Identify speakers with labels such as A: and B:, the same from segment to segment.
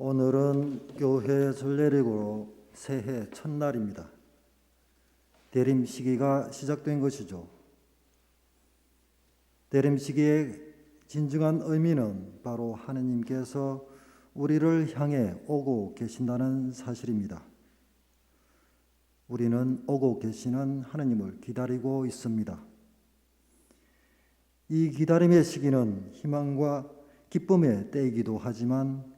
A: 오늘은 교회 설례리고 새해 첫날입니다. 대림 시기가 시작된 것이죠. 대림 시기의 진정한 의미는 바로 하느님께서 우리를 향해 오고 계신다는 사실입니다. 우리는 오고 계시는 하느님을 기다리고 있습니다. 이 기다림의 시기는 희망과 기쁨의 때이기도 하지만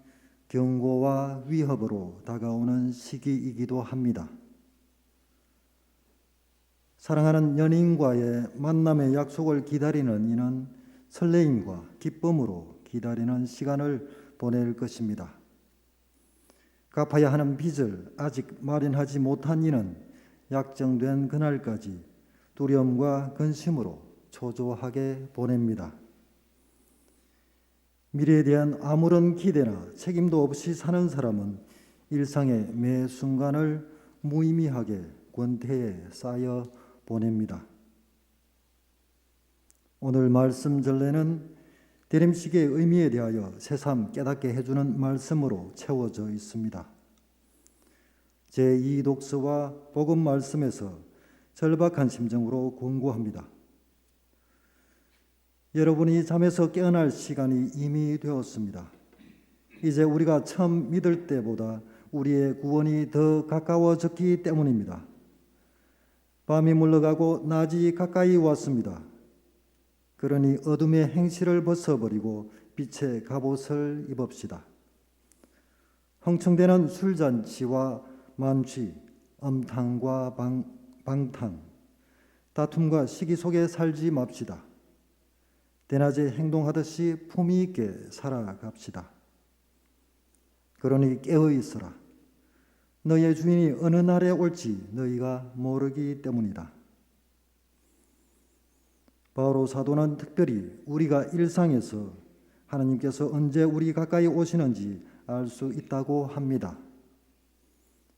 A: 경고와 위협으로 다가오는 시기이기도 합니다. 사랑하는 연인과의 만남의 약속을 기다리는 이는 설레임과 기쁨으로 기다리는 시간을 보낼 것입니다. 갚아야 하는 빚을 아직 마련하지 못한 이는 약정된 그날까지 두려움과 근심으로 초조하게 보냅니다. 미래에 대한 아무런 기대나 책임도 없이 사는 사람은 일상의 매 순간을 무의미하게 권태에 쌓여 보냅니다. 오늘 말씀 전례는 대림식의 의미에 대하여 새삼 깨닫게 해주는 말씀으로 채워져 있습니다. 제2 독서와 복음 말씀에서 절박한 심정으로 권고합니다. 여러분이 잠에서 깨어날 시간이 이미 되었습니다. 이제 우리가 처음 믿을 때보다 우리의 구원이 더 가까워졌기 때문입니다. 밤이 물러가고 낮이 가까이 왔습니다. 그러니 어둠의 행실을 벗어버리고 빛의 갑옷을 입읍시다. 흥청대는 술잔치와 만취, 엄탕과 방, 방탕, 다툼과 시기 속에 살지 맙시다. 대낮에 행동하듯이 품위 있게 살아갑시다. 그러니 깨어 있어라. 너의 주인이 어느 날에 올지 너희가 모르기 때문이다. 바로 사도는 특별히 우리가 일상에서 하나님께서 언제 우리 가까이 오시는지 알 수 있다고 합니다.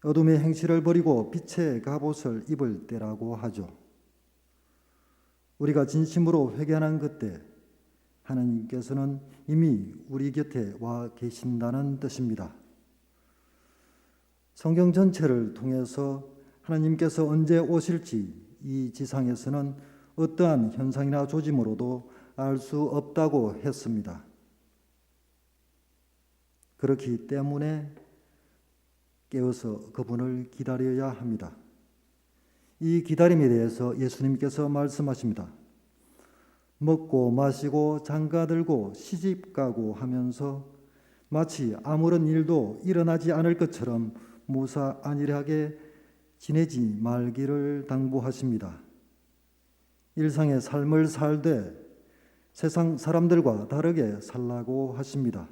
A: 어둠의 행실을 버리고 빛의 갑옷을 입을 때라고 하죠. 우리가 진심으로 회개하는 그때 하나님께서는 이미 우리 곁에 와 계신다는 뜻입니다. 성경 전체를 통해서 하나님께서 언제 오실지 이 지상에서는 어떠한 현상이나 조짐으로도 알 수 없다고 했습니다. 그렇기 때문에 깨어서 그분을 기다려야 합니다. 이 기다림에 대해서 예수님께서 말씀하십니다. 먹고 마시고 장가 들고 시집 가고 하면서 마치 아무런 일도 일어나지 않을 것처럼 무사 안일하게 지내지 말기를 당부하십니다. 일상의 삶을 살되 세상 사람들과 다르게 살라고 하십니다.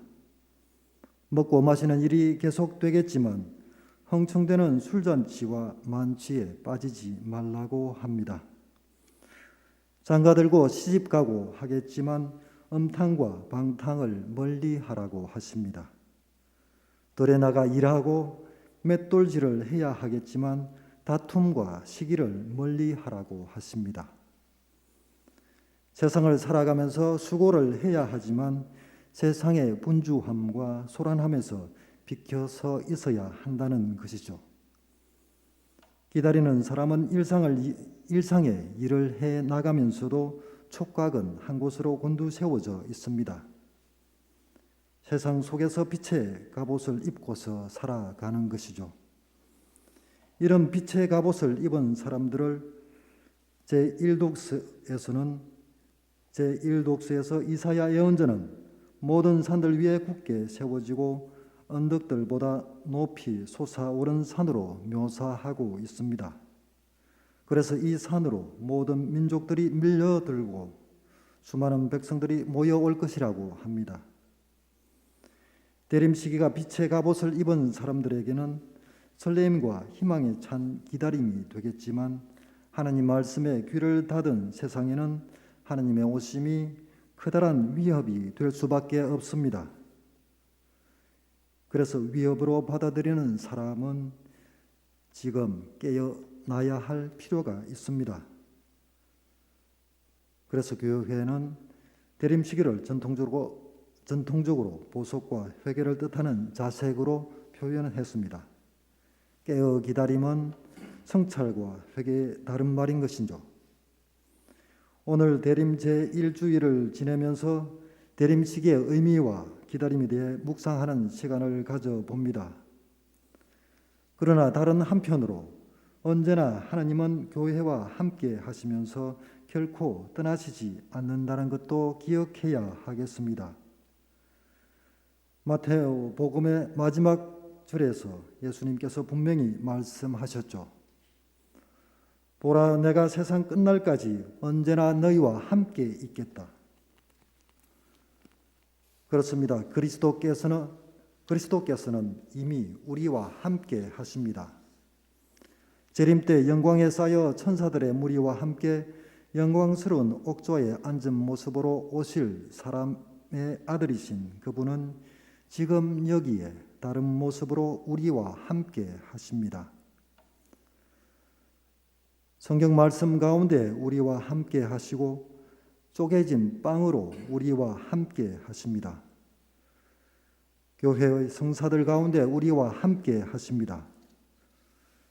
A: 먹고 마시는 일이 계속되겠지만 흥청대는 술잔치와 만취에 빠지지 말라고 합니다. 장가 들고 시집 가고 하겠지만 음탕과 방탕을 멀리 하라고 하십니다. 들에 나가 일하고 맷돌질을 해야 하겠지만 다툼과 시기를 멀리 하라고 하십니다. 세상을 살아가면서 수고를 해야 하지만 세상의 분주함과 소란함에서 비켜서 있어야 한다는 것이죠. 기다리는 사람은 일상을 일상의 일을 해 나가면서도 촉각은 한 곳으로 곤두세워져 있습니다. 세상 속에서 빛의 갑옷을 입고서 살아가는 것이죠. 이런 빛의 갑옷을 입은 사람들을 제1독서에서는 제1독서에서 이사야 예언자는 모든 산들 위에 굳게 세워지고 언덕들보다 높이 솟아오른 산으로 묘사하고 있습니다. 그래서 이 산으로 모든 민족들이 밀려들고 수많은 백성들이 모여올 것이라고 합니다. 대림 시기가 빛의 갑옷을 입은 사람들에게는 설렘과 희망에 찬 기다림이 되겠지만 하나님 말씀에 귀를 닫은 세상에는 하나님의 오심이 커다란 위협이 될 수밖에 없습니다. 그래서 위협으로 받아들이는 사람은 지금 깨어나야 할 필요가 있습니다. 그래서 교회는 대림 시기를 전통적으로 전통적으로 보석과 회개를 뜻하는 자색으로 표현했습니다. 깨어 기다림은 성찰과 회개의 다른 말인 것이죠. 오늘 대림 제1주일을 지내면서 대림식의 의미와 기다림에 대해 묵상하는 시간을 가져봅니다. 그러나 다른 한편으로 언제나 하나님은 교회와 함께 하시면서 결코 떠나시지 않는다는 것도 기억해야 하겠습니다. 마테오 복음의 마지막 절에서 예수님께서 분명히 말씀하셨죠. 보라 내가 세상 끝날까지 언제나 너희와 함께 있겠다. 그렇습니다. 그리스도께서는 그리스도께서는 이미 우리와 함께 하십니다. 재림 때 영광에 쌓여 천사들의 무리와 함께 영광스러운 옥조에 앉은 모습으로 오실 사람의 아들이신 그분은 지금 여기에 다른 모습으로 우리와 함께 하십니다. 성경 말씀 가운데 우리와 함께 하시고 쪼개진 빵으로 우리와 함께 하십니다. 교회의 성사들 가운데 우리와 함께 하십니다.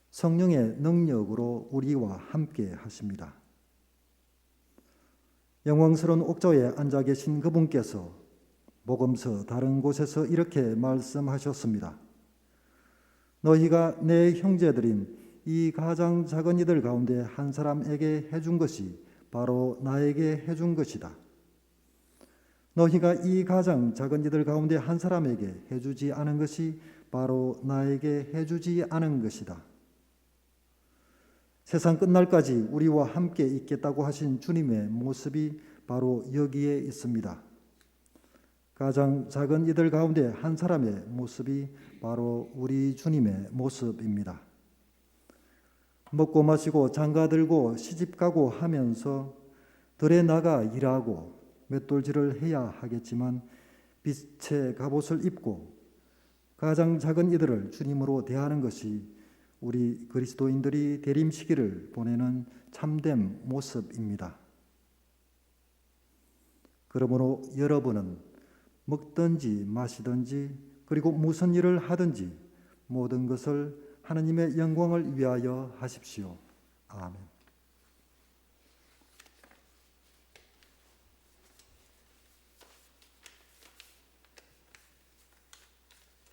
A: 성령의 능력으로 우리와 함께 하십니다. 영광스러운 옥조에 앉아 계신 그분께서 복음서 다른 곳에서 이렇게 말씀하셨습니다. 너희가 내 형제들인 이 가장 작은 이들 가운데 한 사람에게 해준 것이 바로 나에게 해준 것이다. 너희가 이 가장 작은 이들 가운데 한 사람에게 해주지 않은 것이 바로 나에게 해주지 않은 것이다. 세상 끝날까지 우리와 함께 있겠다고 하신 주님의 모습이 바로 여기에 있습니다. 가장 작은 이들 가운데 한 사람의 모습이 바로 우리 주님의 모습입니다. 먹고 마시고 장가 들고 시집 가고 하면서 들에 나가 일하고 맷돌질을 해야 하겠지만 빛의 갑옷을 입고 가장 작은 이들을 주님으로 대하는 것이 우리 그리스도인들이 대림 시기를 보내는 참된 모습입니다. 그러므로 여러분은 먹든지 마시든지 그리고 무슨 일을 하든지 모든 것을 하나님의 영광을 위하여 하십시오. 아멘.